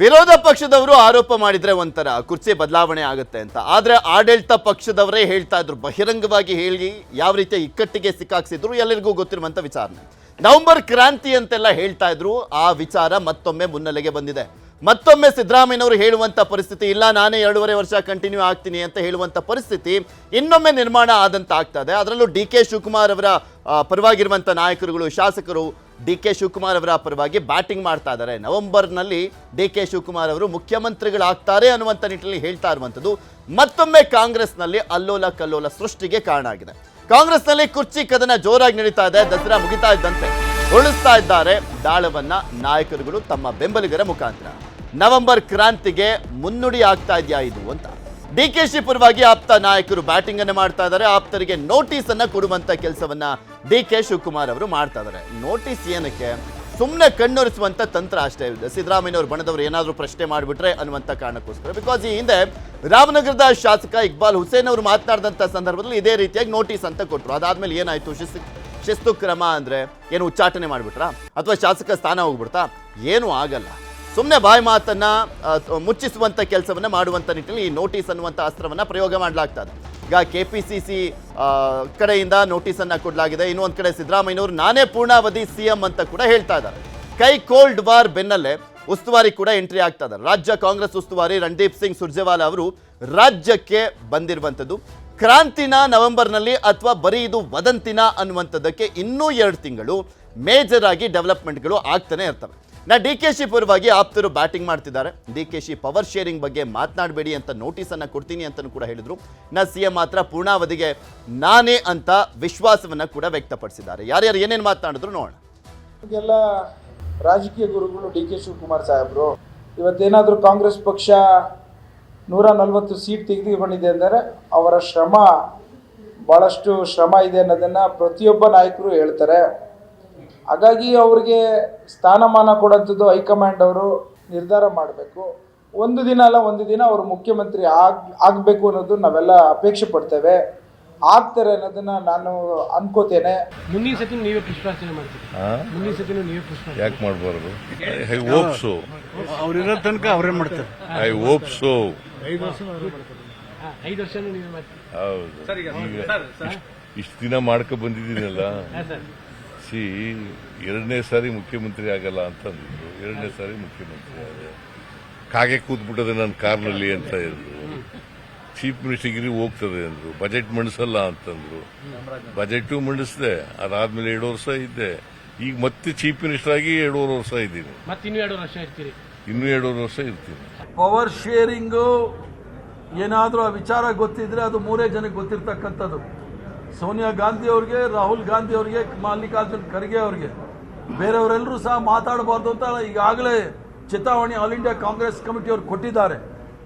ವಿರೋಧ ಪಕ್ಷದವರು ಆರೋಪ ಮಾಡಿದರೆ ಒಂಥರ ಕುರ್ಚಿ ಬದಲಾವಣೆ ಆಗುತ್ತೆ ಅಂತ. ಆದರೆ ಆಡಳಿತ ಪಕ್ಷದವರೇ ಹೇಳ್ತಾ ಇದ್ರು, ಬಹಿರಂಗವಾಗಿ ಹೇಳಿ ಯಾವ ರೀತಿಯ ಇಕ್ಕಟ್ಟಿಗೆ ಸಿಕ್ಕಾಕ್ಸಿದ್ರು ಎಲ್ಲರಿಗೂ ಗೊತ್ತಿರುವಂತ ವಿಚಾರನೆ. ನವೆಂಬರ್ ಕ್ರಾಂತಿ ಅಂತೆಲ್ಲ ಹೇಳ್ತಾ ಇದ್ರು, ಆ ವಿಚಾರ ಮತ್ತೊಮ್ಮೆ ಮುನ್ನೆಲೆಗೆ ಬಂದಿದೆ. ಮತ್ತೊಮ್ಮೆ ಸಿದ್ದರಾಮಯ್ಯನವರು ಹೇಳುವಂತ ಪರಿಸ್ಥಿತಿ, ಇಲ್ಲ, ನಾನೇ ಎರಡೂವರೆ ವರ್ಷ ಕಂಟಿನ್ಯೂ ಆಗ್ತೀನಿ ಅಂತ ಹೇಳುವಂತ ಪರಿಸ್ಥಿತಿ ಇನ್ನೊಮ್ಮೆ ನಿರ್ಮಾಣ ಆದಂತ ಆಗ್ತಾ ಇದೆ. ಅದರಲ್ಲೂ ಡಿ ಕೆ ಶಿವಕುಮಾರ್ ಅವರ ಪರವಾಗಿರುವಂಥ ನಾಯಕರುಗಳು, ಶಾಸಕರು ಡಿ ಕೆ ಶಿವಕುಮಾರ್ ಅವರ ಪರವಾಗಿ ಬ್ಯಾಟಿಂಗ್ ಮಾಡ್ತಾ ಇದ್ದಾರೆ. ನವೆಂಬರ್ನಲ್ಲಿ ಡಿ ಕೆ ಶಿವಕುಮಾರ್ ಅವರು ಮುಖ್ಯಮಂತ್ರಿಗಳಾಗ್ತಾರೆ ಅನ್ನುವಂಥ ನಿಟ್ಟಿನಲ್ಲಿ ಹೇಳ್ತಾ ಇರುವಂಥದ್ದು. ಮತ್ತೊಮ್ಮೆ ಕಾಂಗ್ರೆಸ್ನಲ್ಲಿ ಅಲ್ಲೋಲ ಕಲ್ಲೋಲ ಸೃಷ್ಟಿಗೆ ಕಾರಣ ಆಗಿದೆ. ಕಾಂಗ್ರೆಸ್ನಲ್ಲಿ ಕುರ್ಚಿ ಕದನ ಜೋರಾಗಿ ನಡೀತಾ ಇದೆ. ದಸರಾ ಮುಗಿತಾ ಇದ್ದಂತೆ ಉಳಿಸ್ತಾ ಇದ್ದಾರೆ. ದಾಳವನ್ನ ನಾಯಕರುಗಳು ತಮ್ಮ ಬೆಂಬಲಿಗರ ಮುಖಾಂತರ. ನವೆಂಬರ್ ಕ್ರಾಂತಿಗೆ ಮುನ್ನುಡಿ ಆಗ್ತಾ ಇದೆಯಾ ಇದು ಅಂತ. ಡಿ ಕೆ ಶಿ ಪರವಾಗಿ ಆಪ್ತ ನಾಯಕರು ಬ್ಯಾಟಿಂಗ್ ಅನ್ನು ಮಾಡ್ತಾ ಇದ್ದಾರೆ. ಆಪ್ತರಿಗೆ ನೋಟಿಸ್ ಅನ್ನ ಕೊಡುವಂತ ಕೆಲಸವನ್ನ ಡಿ ಕೆ ಶಿವಕುಮಾರ್ ಅವರು ಮಾಡ್ತಾ ಇದ್ದಾರೆ. ನೋಟಿಸ್ ಏನಕ್ಕೆ? ಸುಮ್ಮನೆ ಕಣ್ಣೊರೆಸುವಂಥ ತಂತ್ರ ಅಷ್ಟೇ ಇದೆ. ಸಿದ್ದರಾಮಯ್ಯನವರು ಬಣದವರು ಏನಾದರೂ ಪ್ರಶ್ನೆ ಮಾಡಿಬಿಟ್ರೆ ಅನ್ನುವಂಥ ಕಾರಣಕ್ಕೋಸ್ಕರ. ಬಿಕಾಸ್ ಈ ಹಿಂದೆ ರಾಮನಗರದ ಶಾಸಕ ಇಕ್ಬಾಲ್ ಹುಸೇನ್ ಅವರು ಮಾತನಾಡಿದಂಥ ಸಂದರ್ಭದಲ್ಲಿ ಇದೇ ರೀತಿಯಾಗಿ ನೋಟಿಸ್ ಅಂತ ಕೊಟ್ಟರು ಅದಾದ್ಮೇಲೆ ಏನಾಯ್ತು? ಶಿಸ್ತು ಶಿಸ್ತು ಕ್ರಮ ಅಂದ್ರೆ ಏನು ಉಚ್ಚಾಟನೆ ಮಾಡಿಬಿಟ್ರಾ? ಅಥವಾ ಶಾಸಕ ಸ್ಥಾನ ಹೋಗ್ಬಿಡ್ತಾ? ಏನೂ ಆಗಲ್ಲ. ಸುಮ್ಮನೆ ಬಾಯಿ ಮಾತನ್ನು ಮುಚ್ಚಿಸುವಂಥ ಕೆಲಸವನ್ನು ಮಾಡುವಂಥ ನಿಟ್ಟಿನಲ್ಲಿ ಈ ನೋಟಿಸ್ ಅನ್ನುವಂಥ ಅಸ್ತ್ರವನ್ನು ಪ್ರಯೋಗ ಮಾಡಲಾಗ್ತದೆ. ಈಗ ಕೆ ಪಿ ಸಿ ಸಿ ಕಡೆಯಿಂದ ನೋಟಿಸನ್ನು ಕೊಡಲಾಗಿದೆ. ಇನ್ನೊಂದು ಕಡೆ ಸಿದ್ದರಾಮಯ್ಯನವರು ನಾನೇ ಪೂರ್ಣಾವಧಿ ಸಿ ಎಂ ಅಂತ ಕೂಡ ಹೇಳ್ತಾ ಇದ್ದಾರೆ. ಕೈ ಕೋಲ್ಡ್ ವಾರ್ ಬೆನ್ನಲ್ಲೇ ಉಸ್ತುವಾರಿ ಕೂಡ ಎಂಟ್ರಿ ಆಗ್ತಾ ಇದ್ದಾರೆ. ರಾಜ್ಯ ಕಾಂಗ್ರೆಸ್ ಉಸ್ತುವಾರಿ ರಣದೀಪ್ ಸಿಂಗ್ ಸುರ್ಜೇವಾಲಾ ಅವರು ರಾಜ್ಯಕ್ಕೆ ಬಂದಿರುವಂಥದ್ದು. ಕ್ರಾಂತಿನ ನವೆಂಬರ್ನಲ್ಲಿ ಅಥವಾ ಬರೀ ಇದು ವದಂತಿನ ಅನ್ನುವಂಥದ್ದಕ್ಕೆ ಇನ್ನೂ ಎರಡು ತಿಂಗಳು ಮೇಜರ್ ಆಗಿ ಡೆವಲಪ್ಮೆಂಟ್ಗಳು ಆಗ್ತಾನೆ ಇರ್ತವೆ. ನಾ ಡಿ ಕೆ ಶಿ ಪರವಾಗಿ ಆಪ್ತರು ಬ್ಯಾಟಿಂಗ್ ಮಾಡ್ತಿದ್ದಾರೆ. D K Shi power sharing ಬಗ್ಗೆ ಮಾತನಾಡಬೇಡಿ ಅಂತ ನೋಟಿಸ್ ಅನ್ನ ಕೊಡ್ತೀನಿ ಅಂತಲೂ ಕೂಡ ಹೇಳಿದ್ರು. ನಾ ಸಿ ಎಂ ಮಾತ್ರ ಪೂರ್ಣಾವಧಿಗೆ ನಾನೇ ಅಂತ ವಿಶ್ವಾಸವನ್ನ ಕೂಡ ವ್ಯಕ್ತಪಡಿಸಿದ್ದಾರೆ. ಯಾರ್ಯಾರು ಏನೇನು ಮಾತನಾಡಿದ್ರು ನೋಡೋಣ. ಎಲ್ಲ ರಾಜಕೀಯ ಗುರುಗಳು ಡಿ ಕೆ ಶಿವಕುಮಾರ್ ಸಾಹೇಬರು, ಇವತ್ತೇನಾದರೂ ಕಾಂಗ್ರೆಸ್ ಪಕ್ಷ ನೂರ ನಲ್ವತ್ತು ಸೀಟ್ ತೆಗೆದುಕೊಂಡಿದೆ ಅಂದರೆ ಅವರ ಶ್ರಮ ಭಾಳಷ್ಟು ಶ್ರಮ ಇದೆ ಅನ್ನೋದನ್ನು ಪ್ರತಿಯೊಬ್ಬ ನಾಯಕರು ಹೇಳ್ತಾರೆ. ಹಾಗಾಗಿ ಅವ್ರಿಗೆ ಸ್ಥಾನಮಾನ ಕೊಡೋಂಥದ್ದು ಹೈಕಮಾಂಡ್ ಅವರು ನಿರ್ಧಾರ ಮಾಡಬೇಕು. ಒಂದು ದಿನ ಅಲ್ಲ ಒಂದು ದಿನ ಅವರು ಮುಖ್ಯಮಂತ್ರಿ ಆಗ್ ಆಗಬೇಕು ಅನ್ನೋದು ನಾವೆಲ್ಲ ಅಪೇಕ್ಷೆ ಪಡ್ತೇವೆ. ಆಗ್ತಾರೆ ಅನ್ನೋದನ್ನ ನಾನು ಅನ್ಕೋತೇನೆ. ಮುಂದಿನ ಸತಿ ನೀವೇ ಪುಷ್ಪಾರ್ಚನೆ ಮಾಡ್ತೀರಿ. ಮುಂದಿನ ಸತಿ ನೀವೇ ಪುಷ್ಪ ಯಾಕೆ ಮಾಡಬಾರ್ದು? I hope so. ಅವ್ರಿರೋ ತನಕ ಅವರೇ ಮಾಡ್ತಾರೆ. I hope so. ಐದು ವರ್ಷ ಐದು ವರ್ಷನೂ ನೀವೇ ಮಾಡ್ತೀರಿ. ಹೌದು. ಈಗ ಇಷ್ಟು ದಿನ ಮಾಡ್ಕೊ ಬಂದಿದ್ದೀನಲ್ಲ. ಸಿ ಎರಡನೇ ಸಾರಿ ಮುಖ್ಯಮಂತ್ರಿ ಆಗಲ್ಲ ಅಂತ ಅಂದಿದ್ರು ಎರಡನೇ ಸಾರಿ ಮುಖ್ಯಮಂತ್ರಿ ಆದ. ಕಾಗೆ ಕೂತ್ಬಿಟ್ಟದೆ ನನ್ನ ಕಾರ್ನಲ್ಲಿ ಅಂತ ಹೇಳಿದ್ರು ಚೀಫ್ ಮಿನಿಸ್ಟರ್ಗಿರಿ ಹೋಗ್ತದೆ ಅಂದ್ರು ಬಜೆಟ್ ಮಂಡಿಸಲ್ಲ ಅಂತಂದ್ರು. ಬಜೆಟ್ ಮಂಡಿಸಿದೆ. ಅದಾದ್ಮೇಲೆ ಎರಡು ವರ್ಷ ಇದ್ದೆ. ಈಗ ಮತ್ತೆ ಚೀಫ್ ಮಿನಿಸ್ಟರ್ ಆಗಿ ಎರಡೂವರೆ ವರ್ಷ ಇದ್ದೀನಿ. ಮತ್ತೆ ಇನ್ನೂ ಎರಡು ವರ್ಷ ಇರ್ತೀರಿ? ಇನ್ನೂ ಎರಡೂವರೆ ವರ್ಷ ಇರ್ತೀನಿ. ಪವರ್ ಶೇರಿಂಗು ಏನಾದರೂ ಆ ವಿಚಾರ ಗೊತ್ತಿದ್ರೆ ಅದು ಮೂರೇ ಜನಕ್ಕೆ ಗೊತ್ತಿರ್ತಕ್ಕಂಥದ್ದು. ಸೋನಿಯಾ ಗಾಂಧಿ ಅವ್ರಿಗೆ, ರಾಹುಲ್ ಗಾಂಧಿ ಅವರಿಗೆ, ಮಲ್ಲಿಕಾರ್ಜುನ್ ಖರ್ಗೆ ಅವ್ರಿಗೆ. ಬೇರೆಯವರೆಲ್ಲರೂ ಸಹ ಮಾತಾಡಬಾರ್ದು ಅಂತ ಈಗಾಗಲೇ ಚೇತಾವಣಿ ಆಲ್ ಇಂಡಿಯಾ ಕಾಂಗ್ರೆಸ್ ಕಮಿಟಿ ಅವ್ರು ಕೊಟ್ಟಿದ್ದಾರೆ.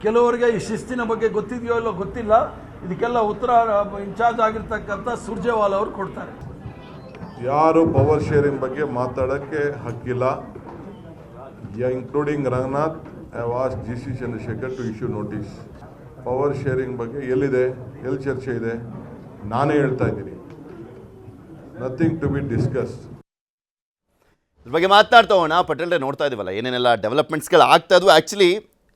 ಕೆಲವರಿಗೆ ಈ ಶಿಸ್ತಿನ ಬಗ್ಗೆ ಗೊತ್ತಿದೆಯೋ ಇಲ್ಲೋ ಗೊತ್ತಿಲ್ಲ. ಇದಕ್ಕೆಲ್ಲ ಉತ್ತರ, ಇನ್ಚಾರ್ಜ್ ಆಗಿರ್ತಕ್ಕಂಥ ಸುರ್ಜೇವಾಲ ಅವರು ಕೊಡ್ತಾರೆ. ಯಾರು ಪವರ್ ಶೇರಿಂಗ್ ಬಗ್ಗೆ ಮಾತಾಡೋಕ್ಕೆ ಹಕ್ಕಿಲ್ಲ. Including Ranganath I was G C Chandrashekhar to issue notice power sharing ಬಗ್ಗೆ ಎಲ್ಲಿದೆ? ಎಲ್ಲಿ ಚರ್ಚೆ ಇದೆ? ನಾನೇ ಹೇಳ್ತಾ ಇದ್ದೀನಿ. ನಥಿಂಗ್ ಟು ಬಿ ಡಿಸ್ಕಸ್ ಇದ್ರ ಬಗ್ಗೆ ಮಾತನಾಡ್ತಾ ಹೋಗೋಣ. ಪಟೇಲ್ರೆ ನೋಡ್ತಾ ಇದೀವಲ್ಲ, ಏನೇನೆಲ್ಲ ಡೆವಲಪ್ಮೆಂಟ್ಸ್ಗಳು ಆಗ್ತಾ ಇದ್ವು. ಆ್ಯಕ್ಚುಲಿ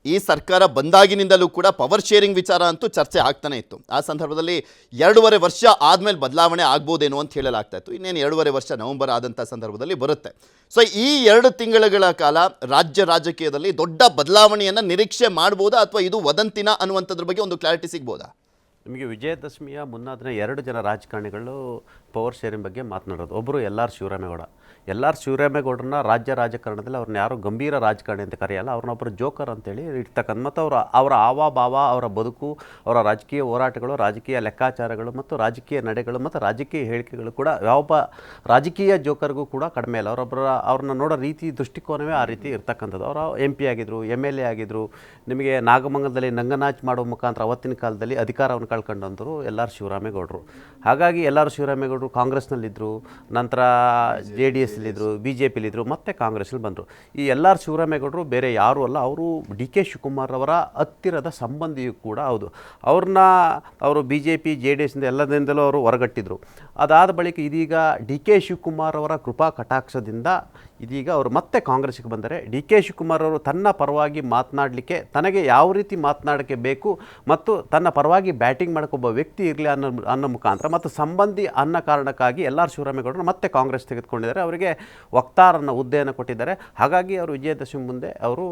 ಈ ಸರ್ಕಾರ ಬಂದಾಗಿನಿಂದಲೂ ಕೂಡ ಪವರ್ ಶೇರಿಂಗ್ ವಿಚಾರ ಅಂತೂ ಚರ್ಚೆ ಆಗ್ತಾನೆ ಇತ್ತು. ಆ ಸಂದರ್ಭದಲ್ಲಿ ಎರಡೂವರೆ ವರ್ಷ ಆದಮೇಲೆ ಬದಲಾವಣೆ ಆಗ್ಬೋದೇನೋ ಅಂತ ಹೇಳಲಾಗ್ತಾ ಇತ್ತು. ಇನ್ನೇನು ಎರಡೂವರೆ ವರ್ಷ ನವೆಂಬರ್ ಆದಂಥ ಸಂದರ್ಭದಲ್ಲಿ ಬರುತ್ತೆ. ಸೊ ಈ ಎರಡು ತಿಂಗಳುಗಳ ಕಾಲ ರಾಜ್ಯ ರಾಜಕೀಯದಲ್ಲಿ ದೊಡ್ಡ ಬದಲಾವಣೆಯನ್ನು ನಿರೀಕ್ಷೆ ಮಾಡ್ಬೋದಾ ಅಥವಾ ಇದು ವದಂತಿನ ಅನ್ನುವಂಥದ್ರ ಬಗ್ಗೆ ಒಂದು ಕ್ಲಾರಿಟಿ ಸಿಗ್ಬೋದಾ? ನಿಮಗೆ ವಿಜಯದಶಮಿಯ ಮುನ್ನಾದಿನ ಎರಡು ಜನ ರಾಜಕಾರಣಿಗಳು ಪವರ್ ಶೇರಿಂಗ್ ಬಗ್ಗೆ ಮಾತನಾಡೋದು. ಒಬ್ಬರು L R Shivaramegowda L R ಶಿವರಾಮೇಗೌಡರನ್ನ ರಾಜ್ಯ ರಾಜಕಾರಣದಲ್ಲಿ ಅವ್ರನ್ನ ಯಾರು ಗಂಭೀರ ರಾಜಕಾರಣಿ ಅಂತ ಕರೆಯಲ್ಲ ಅವ್ರನ್ನೊಬ್ಬರು ಜೋಕರ್ ಅಂತೇಳಿ ಇರ್ತಕ್ಕಂಥ ಮತ್ತು ಅವರ ಅವರ ಹಾವಭಾವ ಅವರ ಬದುಕು ಅವರ ರಾಜಕೀಯ ಹೋರಾಟಗಳು ರಾಜಕೀಯ ಲೆಕ್ಕಾಚಾರಗಳು ಮತ್ತು ರಾಜಕೀಯ ನಡೆಗಳು ಮತ್ತು ರಾಜಕೀಯ ಹೇಳಿಕೆಗಳು ಕೂಡ ಯಾವೊಬ್ಬ ರಾಜಕೀಯ ಜೋಕರ್ಗೂ ಕೂಡ ಕಡಿಮೆ ಇಲ್ಲ. ಅವರೊಬ್ಬರ ಅವ್ರನ್ನ ನೋಡೋ ರೀತಿ ದೃಷ್ಟಿಕೋನವೇ ಆ ರೀತಿ ಇರ್ತಕ್ಕಂಥದ್ದು. ಅವರು ಎಂ ಪಿ ಆಗಿದ್ರು ಎಂ ಎಲ್ ಎ ಆಗಿದ್ರು ನಿಮಗೆ ನಾಗಮಂಗಲದಲ್ಲಿ ನಂಗನಾಚ್ ಮಾಡುವ ಮುಖಾಂತರ ಅವತ್ತಿನ ಕಾಲದಲ್ಲಿ ಅಧಿಕಾರವನ್ನು ಕಳ್ಕೊಂಡಂತರು ಎಲ್ ಆರ್ ಶಿವರಾಮೇಗೌಡರು. ಹಾಗಾಗಿ ಎಲ್ ಆರ್ ಶಿವರಾಮೇಗೌಡರು ಕಾಂಗ್ರೆಸ್ನಲ್ಲಿದ್ದರು ನಂತರ ಜೆ ಡಿ ಎಸ್ ಎಸ್ಲಿದ್ರು ಬಿ ಜೆ ಪಿಲಿದ್ರು ಮತ್ತೆ ಕಾಂಗ್ರೆಸ್ಲಿ ಬಂದರು. ಈ ಎಲ್ ಆರ್ ಶಿವರಾಮೇಗೌಡರು ಬೇರೆ ಯಾರು ಅಲ್ಲ, ಅವರು ಡಿ ಕೆ ಶಿವಕುಮಾರ್ ಅವರ ಹತ್ತಿರದ ಸಂಬಂಧಿಯೂ ಕೂಡ ಹೌದು. ಅವ್ರನ್ನ ಅವರು B J P J D ಎಸ್ನಿಂದ ಎಲ್ಲದಿಂದಲೂ ಅವರು ಹೊರಗಟ್ಟಿದ್ರು. ಅದಾದ ಬಳಿಕ ಇದೀಗ ಡಿ ಕೆ ಶಿವಕುಮಾರ್ ಅವರ ಕೃಪಾ ಕಟಾಕ್ಷದಿಂದ ಇದೀಗ ಅವರು ಮತ್ತೆ ಕಾಂಗ್ರೆಸ್ಗೆ ಬಂದರೆ, ಡಿ ಕೆ ಶಿವಕುಮಾರ್ ಅವರು ತನ್ನ ಪರವಾಗಿ ಮಾತನಾಡಲಿಕ್ಕೆ, ತನಗೆ ಯಾವ ರೀತಿ ಮಾತನಾಡೋಕ್ಕೆ ಬೇಕು ಮತ್ತು ತನ್ನ ಪರವಾಗಿ ಬ್ಯಾಟಿಂಗ್ ಮಾಡೋಕ್ಕೊಬ್ಬ ವ್ಯಕ್ತಿ ಇರಲಿ ಅನ್ನೋ ಅನ್ನೋ ಮುಖಾಂತರ ಮತ್ತು ಸಂಬಂಧಿ ಅನ್ನೋ ಕಾರಣಕ್ಕಾಗಿ ಎಲ್ ಆರ್ ಶಿವರಾಮೇಗೌಡರು ಮತ್ತೆ ಕಾಂಗ್ರೆಸ್ ತೆಗೆದುಕೊಂಡಿದ್ದಾರೆ. ಅವರಿಗೆ ವಕ್ತಾರನ ಹುದ್ದೆಯನ್ನು ಕೊಟ್ಟಿದ್ದಾರೆ. ಹಾಗಾಗಿ ಅವರು ವಿಜಯದಶಮಿ ಮುಂದೆ ಅವರು